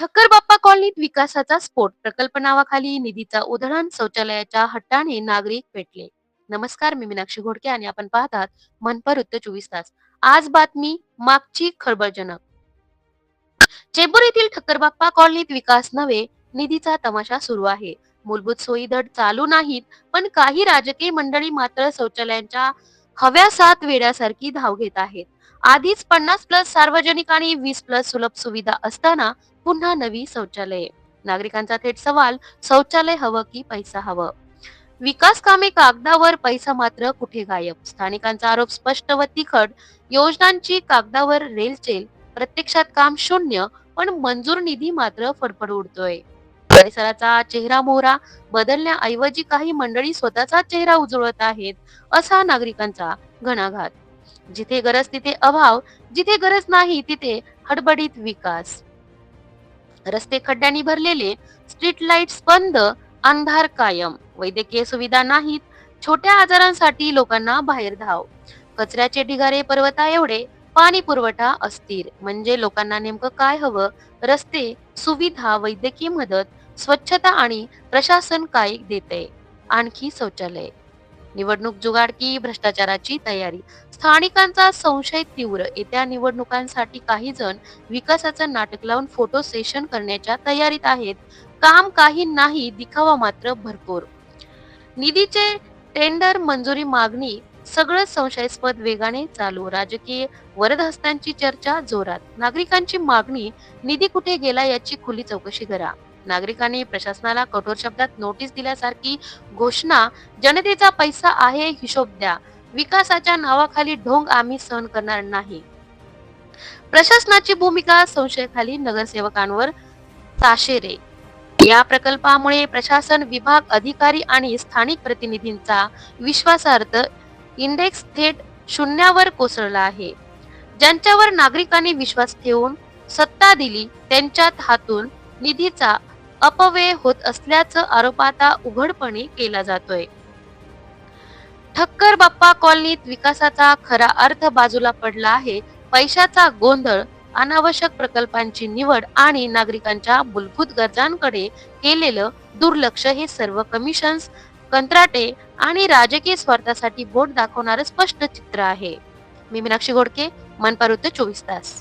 ठक्कर बाप्पा कॉलनीत विकासाचा स्फोट. प्रकल्प नावाखाली निधीचा उधळण शौचालयाच्या हट्टाने नागरिक पेटले. नमस्कार मी मीनाक्षी घोडके आणि आपण पाहतात मनपर उत्तर चोवीस तास. आज बातमी मागची खळबळजनक. चेंबूर येथील ठक्कर बाप्पा कॉलनीत विकास नव्हे निधीचा तमाशा सुरू आहे. मूलभूत सोयी धड चालू नाहीत पण काही राजकीय मंडळी मात्र शौचालयांच्या हव्या सात वेड्यासारखी धाव घेत आहेत. आधीच पन्नास प्लस सार्वजनिक आणि वीस प्लस सुलभ सुविधा असताना पुन्हा नवी शौचालये. नागरिकांचा थेट सवाल शौचालय हवं की पैसा हवं? विकास कामे कागदावर पैसा मात्र कुठे गायब? स्थानिकांचा आरोप स्पष्ट व तिखट योजनांची कागदावर रेलचेल प्रत्यक्षात काम शून्य पण मंजूर निधी मात्र फडफड उडतोय. परिसराचा चेहरा मोहरा बदलण्याऐवजी काही मंडळी स्वतःचा चेहरा उजळत आहेत असा नागरिकांचा घणाघात. जिथे गरज तिथे अभाव जिथे गरज नाही तिथे हडबडीत विकास. रस्ते खड्ड्यांनी भरलेले स्ट्रीट लाईट्स बंद अंधार कायम. वैद्यकीय सुविधा नाहीत छोट्या आजारांसाठी लोकांना बाहेर धाव. कचऱ्याचे ढिगारे पर्वता एवढे पाणी पुरवठा अस्थिर. म्हणजे लोकांना नेमकं काय हवं? रस्ते सुविधा वैद्यकीय मदत स्वच्छता आणि प्रशासन काय देते? आणखी शौचालय. निवडणूक जुगाड की भ्रष्टाचाराची तयारी? स्थानिकांचा संशय तीव्र येत्या निवडणुकांसाठी काही जण विकासाचं नाटक लावून फोटो सेशन करण्याच्या तयारीत आहेत. काम काही नाही दिखावा मात्र भरपूर. निधीचे टेंडर मंजुरी मागणी सगळं संशयास्पद वेगाने चालू. राजकीय वरदहस्तांची चर्चा जोरात. नागरिकांची मागणी निधी कुठे गेला याची खुली चौकशी करा. नागरिकांनी प्रशासनाला कठोर शब्दात नोटीस दिल्यासारखी घोषणा जनतेचा पैसा आहे हिशोब द्या. विकासाच्या नावाखाली ढोंग आम्ही सहन करणार नाही. प्रशासनाची भूमिका संशयाखाली नगरसेवकांवर ताशेरे या प्रकल्पामुळे प्रशासन विभाग अधिकारी आणि स्थानिक प्रतिनिधींचा विश्वासार्थ इंडेक्स थेट शून्यावर कोसळला आहे. ज्यांच्यावर नागरिकांनी विश्वास ठेवून सत्ता दिली त्यांच्यात हातून निधीचा अपव्यय होत असल्याचं आरोप आता उघडपणे केला जातोय. ठक्कर बाप्पा कॉलनीत विकासाचा खरा अर्थ बाजूला पडला आहे. पैशाचा गोंधळ अनावश्यक प्रकल्पांची निवड आणि नागरिकांच्या मूलभूत गरजांकडे केलेलं दुर्लक्ष हे सर्व कमिशन्स कंत्राटे आणि राजकीय स्वार्थासाठी बोट दाखवणारं स्पष्ट चित्र आहे. मी मीनाक्षी घोडके मनपारुद्ध चोवीस तास.